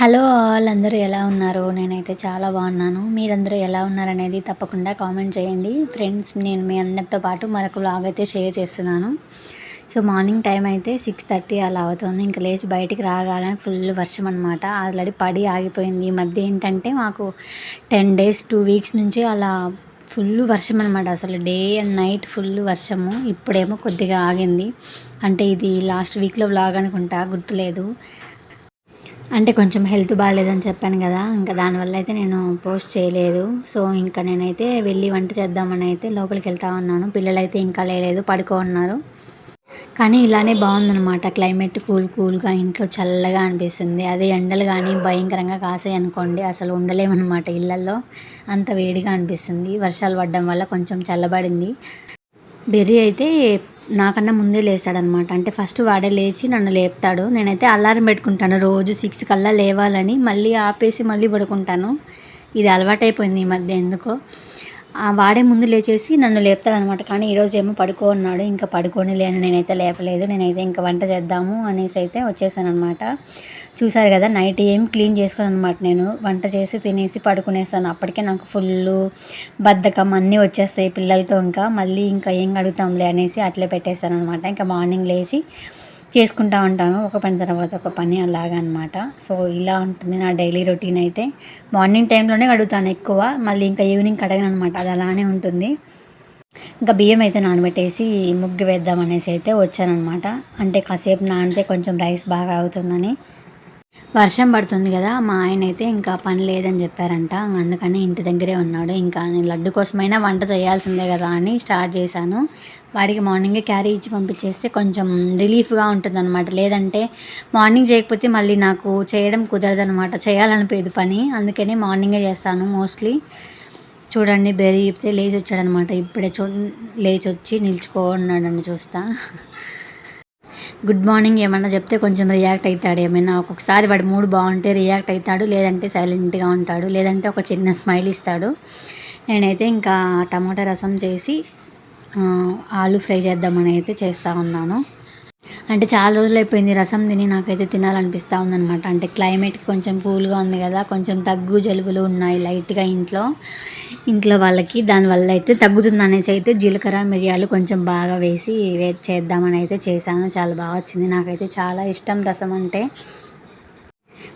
Hello all అందరూ ఎలా ఉన్నారు? నేనైతే చాలా బాగున్నాను. మీరందరూ ఎలా ఉన్నారనేది తప్పకుండా కామెంట్ చేయండి. ఫ్రెండ్స్ నేను మీ అందరితో పాటు మరొక వ్లాగ్ అయితే షేర్ చేస్తున్నాను. సో మార్నింగ్ టైం అయితే సిక్స్ థర్టీ అలా అవుతుంది. ఇంకా లేచి బయటికి రాగాలని ఫుల్ వర్షం అనమాట ఆల్రెడీ పడి ఆగిపోయింది. ఈ మధ్య ఏంటంటే మాకు టెన్ డేస్ టూ వీక్స్ నుంచి అలా ఫుల్ వర్షం అనమాట అసలు డే అండ్ నైట్ ఫుల్ వర్షము. ఇప్పుడేమో కొద్దిగా ఆగింది. అంటే ఇది లాస్ట్ వీక్లో వ్లాగ్ అనుకుంటా గుర్తులేదు. అంటే కొంచెం హెల్త్ బాగాలేదని చెప్పాను కదా ఇంకా దానివల్ల అయితే నేను పోస్ట్ చేయలేదు. సో ఇంకా నేనైతే వెళ్ళి వంట చేద్దామని అయితే లోపలికి వెళ్తా ఉన్నాను. పిల్లలైతే ఇంకా లేలేదు పడుకో ఉన్నారు. కానీ ఇలానే బాగుందనమాట క్లైమేట్ కూల్ కూల్గా ఇంట్లో చల్లగా అనిపిస్తుంది. అదే ఎండలు కానీ భయంకరంగా కాసాయి అనుకోండి అసలు ఉండలేమన్నమాట ఇళ్ళల్లో అంత వేడిగా అనిపిస్తుంది. వర్షాలు పడడం వల్ల కొంచెం చల్లబడింది. బెర్రీ అయితే నాకన్నా ముందే లేస్తాడనమాట. అంటే ఫస్ట్ వాడే లేచి నన్ను లేపుతాడు. నేనైతే అలారం పెట్టుకుంటాను. రోజు సిక్స్ కల్లా లేవాలని మళ్ళీ ఆపేసి మళ్ళీ పడుకుంటాను. ఇది అలవాటైపోయింది ఈ మధ్య ఎందుకో. వాడే ముందు లేచేసి నన్ను లేపుతాడనమాట కానీ ఈరోజు ఏమో పడుకో అన్నాడు. ఇంకా పడుకొని లేను. నేనైతే లేపలేదు. నేనైతే ఇంకా వంట చేద్దాము అనేసి అయితే వచ్చేసాను అనమాట చూసారు కదా నైట్ ఏం క్లీన్ చేసుకోను అనమాట నేను. వంట చేసి తినేసి పడుకునేస్తాను అప్పటికే నాకు ఫుల్ బద్ధకం అన్నీ వచ్చేస్తాయి పిల్లలతో ఇంకా. మళ్ళీ ఇంకా ఏం అడుగుతాంలే అనేసి అట్లే పెట్టేస్తాను అనమాట ఇంకా మార్నింగ్ లేచి చేసుకుంటా ఉంటాను. ఒక పని తర్వాత ఒక పని అలాగా అనమాట సో ఇలా ఉంటుంది నా డైలీ రొటీన్ అయితే. మార్నింగ్ టైంలోనే కడుగుతాను ఎక్కువ. మళ్ళీ ఇంకా ఈవినింగ్ కడగను అనమాట అది అలానే ఉంటుంది. ఇంకా బియ్యం అయితే నానబెట్టేసి ముగ్గు వేద్దాం అనేసి అయితే వచ్చానమాట అంటే కాసేపు నానితే కొంచెం రైస్ బాగా అవుతుందని. వర్షం పడుతుంది కదా మా ఆయన అయితే ఇంకా పని లేదని చెప్పారంట. అందుకని ఇంటి దగ్గరే ఉన్నాడు. ఇంకా నేను లడ్డు కోసమైనా వంట చేయాల్సిందే కదా అని స్టార్ట్ చేశాను. వాడికి మార్నింగే క్యారీ ఇచ్చి పంపించేస్తే కొంచెం రిలీఫ్గా అనమాట లేదంటే మార్నింగ్ చేయకపోతే మళ్ళీ నాకు చేయడం కుదరదు అనమాట చేయాలనిపోయేది పని. అందుకని మార్నింగే చేస్తాను మోస్ట్లీ. చూడండి బెరీ చెప్తే లేచి వచ్చాడనమాట ఇప్పుడే చూ లేచి వచ్చి నిల్చుకో ఉన్నాడని చూస్తా. గుడ్ మార్నింగ్ ఏమన్నా చెప్తే కొంచెం రియాక్ట్ అవుతాడు ఏమైనా. ఒక్కొక్కసారి వాడు మూడు బాగుంటే రియాక్ట్ అవుతాడు లేదంటే సైలెంట్గా ఉంటాడు లేదంటే ఒక చిన్న స్మైల్ ఇస్తాడు. నేనైతే ఇంకా టమాటా రసం చేసి ఆలు ఫ్రై చేద్దామని అయితే చేస్తూ ఉన్నాను. అంటే చాలా రోజులు అయిపోయింది రసం తిని నాకైతే తినాలనిపిస్తూ ఉందనమాట అంటే క్లైమేట్ కొంచెం కూల్గా ఉంది కదా కొంచెం దగ్గు జలుబులు ఉన్నాయి లైట్గా ఇంట్లో. ఇంట్లో వాళ్ళకి దానివల్ల అయితే తగ్గుతుంది అనేసి అయితే జీలకర్ర మిరియాలు కొంచెం బాగా వేసి వే చేద్దామని అయితే చేశాను. చాలా బాగా వచ్చింది. నాకైతే చాలా ఇష్టం రసం అంటే.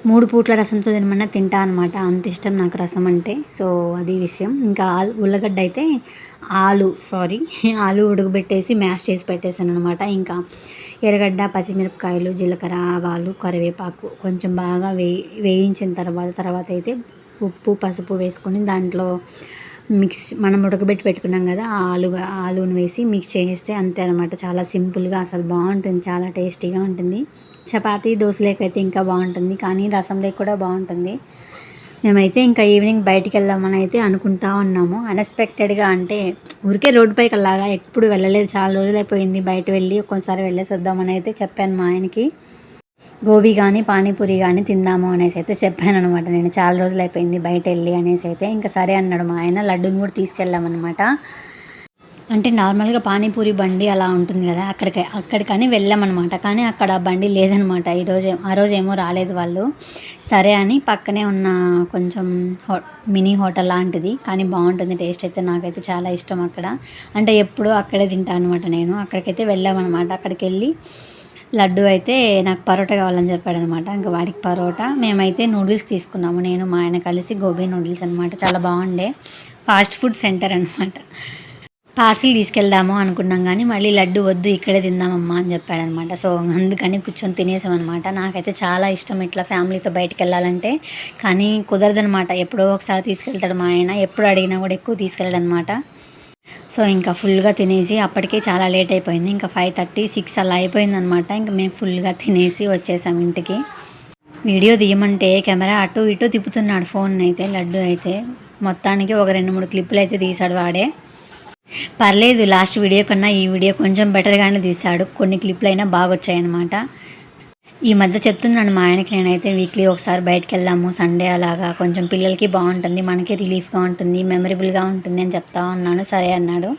మూడు పూట్ల రసంతో తినమన్నా తింటా అనమాట అంత ఇష్టం నాకు రసం అంటే. సో అది విషయం. ఇంకా ఆలు ఉల్లగడ్డ అయితే ఆలు సారీ ఆలు ఉడకబెట్టేసి మ్యాష్ చేసి పెట్టేసాను అనమాట ఇంకా ఎర్రగడ్డ పచ్చిమిరపకాయలు జీలకర్ర ఆవాలు కరివేపాకు కొంచెం బాగా వేయి వేయించిన తర్వాత తర్వాత అయితే ఉప్పు పసుపు వేసుకొని దాంట్లో మిక్స్ మనం ఉడకబెట్టి పెట్టుకున్నాం కదా ఆ ఆలు ఆలుని వేసి మిక్స్ చేస్తే అంతే అనమాట చాలా సింపుల్గా అసలు బాగుంటుంది చాలా టేస్టీగా ఉంటుంది. చపాతీ దోశలేకైతే ఇంకా బాగుంటుంది కానీ రసం లేక కూడా బాగుంటుంది. మేమైతే ఇంకా ఈవినింగ్ బయటికి వెళ్దామని అయితే అనుకుంటా ఉన్నాము. అన్ఎక్స్పెక్టెడ్గా అంటే ఊరికే రోడ్డు పైకి అలాగా ఎప్పుడు వెళ్ళలేదు. చాలా రోజులైపోయింది బయట వెళ్ళి ఒక్కోసారి వెళ్ళేసి వద్దామని అయితే చెప్పాను మా ఆయనకి. గోబీ కానీ పానీపూరి కానీ తిందాము అనేసి అయితే చెప్పాను అనమాట నేను చాలా రోజులు అయిపోయింది బయట వెళ్ళి అనేసి అయితే. ఇంకా సరే అన్నాడు మా ఆయన. లడ్డూని కూడా తీసుకెళ్ళామన్నమాట. అంటే నార్మల్గా పానీపూరి బండి అలా ఉంటుంది కదా అక్కడికి అక్కడికని వెళ్ళామన్నమాట. కానీ అక్కడ బండి లేదనమాట ఈరోజు ఆ రోజు ఏమో రాలేదు వాళ్ళు. సరే అని పక్కనే ఉన్న కొంచెం హో మినీ హోటల్ లాంటిది. కానీ బాగుంటుంది టేస్ట్ అయితే నాకైతే చాలా ఇష్టం అక్కడ. అంటే ఎప్పుడూ అక్కడే తింటాను అనమాట నేను. అక్కడికైతే వెళ్ళామన్నమాట. అక్కడికి వెళ్ళి లడ్డు అయితే నాకు పరోటా కావాలని చెప్పాడనమాట. ఇంకా వాడికి పరోటా. మేమైతే నూడిల్స్ తీసుకున్నాము. నేను మా ఆయన కలిసి గోబీ నూడిల్స్ అనమాట చాలా బాగుండే. ఫాస్ట్ ఫుడ్ సెంటర్ అనమాట పార్సిల్ తీసుకెళ్దాము అనుకున్నాం కానీ మళ్ళీ లడ్డు వద్దు ఇక్కడే తిందామమ్మా అని చెప్పాడనమాట. సో అందుకని కూర్చొని తినేసామన్నమాట. నాకైతే చాలా ఇష్టం ఇట్లా ఫ్యామిలీతో బయటకు వెళ్ళాలంటే. కానీ కుదరదనమాట ఎప్పుడో ఒకసారి తీసుకెళ్తాడు మా ఆయన. ఎప్పుడు అడిగినా కూడా ఎక్కువ తీసుకెళ్ళాడనమాట సో ఇంకా ఫుల్గా తినేసి అప్పటికే చాలా లేట్ అయిపోయింది. ఇంకా ఫైవ్ థర్టీ సిక్స్ అలా అయిపోయిందనమాట ఇంకా మేము ఫుల్గా తినేసి వచ్చేసాం ఇంటికి. వీడియో తీయమంటే కెమెరా అటు ఇటు తిప్పుతున్నాడు ఫోన్ అయితే లడ్డు అయితే. మొత్తానికి ఒక రెండు మూడు క్లిప్పులు అయితే తీశాడు వాడే. పర్లేదు లాస్ట్ వీడియో కన్నా ఈ వీడియో కొంచెం బెటర్గానే తీశాడు కొన్ని క్లిప్లు అయినా బాగా వచ్చాయన్నమాట ఈ మధ్య చెప్తున్నాను మా ఆయనకి నేనైతే వీక్లీ ఒకసారి బయటకు వెళ్దాము సండే అలాగా. కొంచెం పిల్లలకి బాగుంటుంది మనకి రిలీఫ్గా ఉంటుంది మెమరబుల్గా ఉంటుంది అని చెప్తా ఉన్నాను. సరే అన్నాడు.